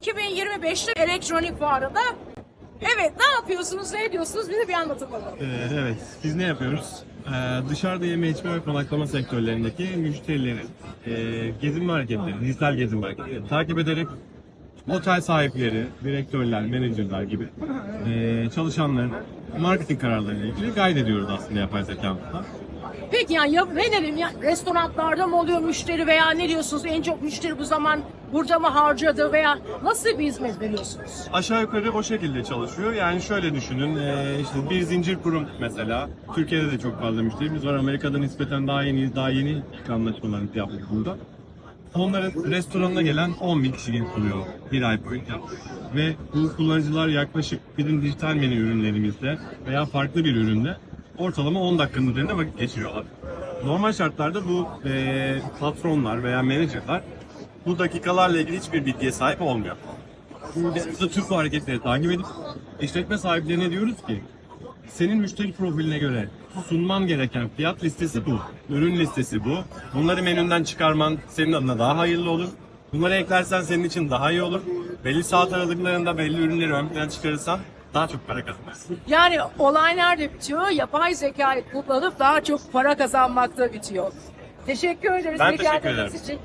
2025'te elektronik fuarında Evet ne yapıyorsunuz ne ediyorsunuz bize bir anlatın bakalım. Ee, evet, biz ne yapıyoruz? Ee, dışarıda yeme içme ve konaklama sektörlerindeki müşterilerin e, gezinme hareketleri, dijital gezinme hareketleri takip ederek otel sahipleri, direktörler, menajerler gibi e, çalışanların marketing kararlarıyla ilgili guide ediyoruz aslında yapay zekamızla. Peki yani ya, ne dedim ya restoranlarda mı oluyor müşteri veya ne diyorsunuz en çok müşteri bu zaman burada mı harcadı veya nasıl bir hizmet veriyorsunuz? Aşağı yukarı o şekilde çalışıyor. Yani şöyle düşünün, e, işte bir zincir kurum mesela. Türkiye'de de çok fazla müşterimiz var. Amerika'da nispeten daha yeni, daha yeni ilk anlaşmalarımızı yaptık burada. Onların restoranına gelen 10 bin kişi getiriyor bir ay boyunca. Ve bu kullanıcılar yaklaşık bizim dijital menü ürünlerimizde veya farklı bir üründe ortalama 10 dakikanın üzerinde vakit geçiriyorlar. Normal şartlarda bu e, patronlar veya menajerler bu dakikalarla ilgili hiçbir bilgiye sahip olmuyor. Biz de tüm bu hareketleri takip edip işletme sahiplerine diyoruz ki senin müşteri profiline göre sunman gereken fiyat listesi bu. Ürün listesi bu. Bunları menünden çıkarman senin adına daha hayırlı olur. Bunları eklersen senin için daha iyi olur. Belli saat aralıklarında belli ürünleri ön plana çıkarırsan daha çok para kazanırsın. Yani olay nerede bitiyor? Yapay zekayı kullanıp daha çok para kazanmakta bitiyor. Teşekkür ederiz. Ben teşekkür ederim. için.